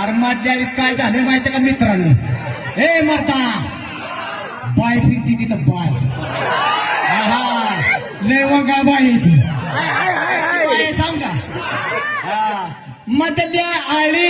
अरे माझ्या काय झालं माहिती का मित्रांनो? ए माता बाय फिरती तिथं बाय. आहा लय वगा बाय ती. सांगा हा. मधल्या आळी.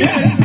Yeah.